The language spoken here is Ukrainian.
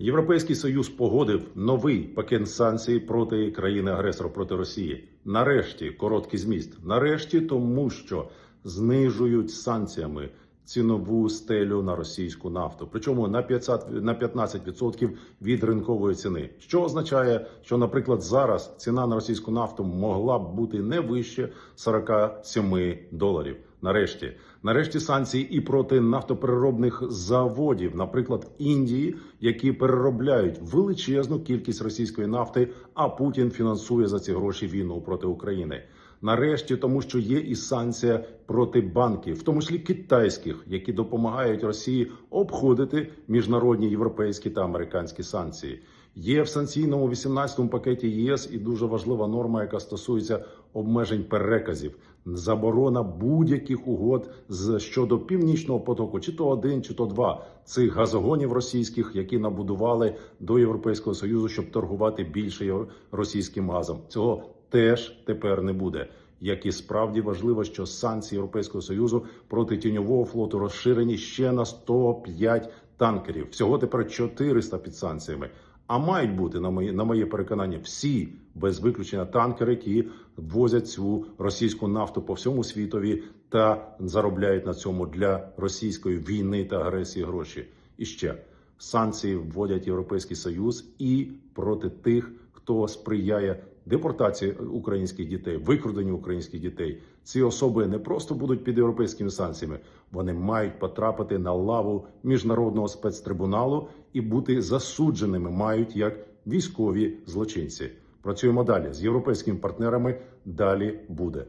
Європейський союз погодив новий пакет санкцій проти країни-агресора проти Росії. Нарешті короткий зміст. Нарешті, тому що знижують санкціями цінову стелю на російську нафту, причому на 50, на 15% від ринкової ціни. Що означає, що, наприклад, зараз ціна на російську нафту могла б бути не вище 47 доларів. Нарешті, нарешті санкції і проти нафтопереробних заводів, наприклад, Індії, які переробляють величезну кількість російської нафти, а Путін фінансує за ці гроші війну проти України. Нарешті, тому що є і санкція проти банків, в тому числі китайських, які допомагають Росії обходити міжнародні європейські та американські санкції. Є в санкційному 18-му пакеті ЄС і дуже важлива норма, яка стосується обмежень переказів, заборона будь-яких угод з щодо північного потоку, чи то один, чи то два цих газогонів російських, які набудували до Європейського союзу, щоб торгувати більше російським газом. Цього теж тепер не буде. Як і справді важливо, що санкції Європейського союзу проти тіньового флоту розширені ще на 105 танкерів. Всього тепер 400 під санкціями. А мають бути на моє на моє переконання всі без виключення танкери, які возять цю російську нафту по всьому світові та заробляють на цьому для російської війни та агресії гроші. І ще санкції вводять Європейський Союз і проти тих, хто сприяє депортації українських дітей, викрадення українських дітей. Ці особи не просто будуть під європейськими санкціями, вони мають потрапити на лаву міжнародного спецтрибуналу і бути засудженими, мають як військові злочинці. Працюємо далі з європейськими партнерами. Далі буде.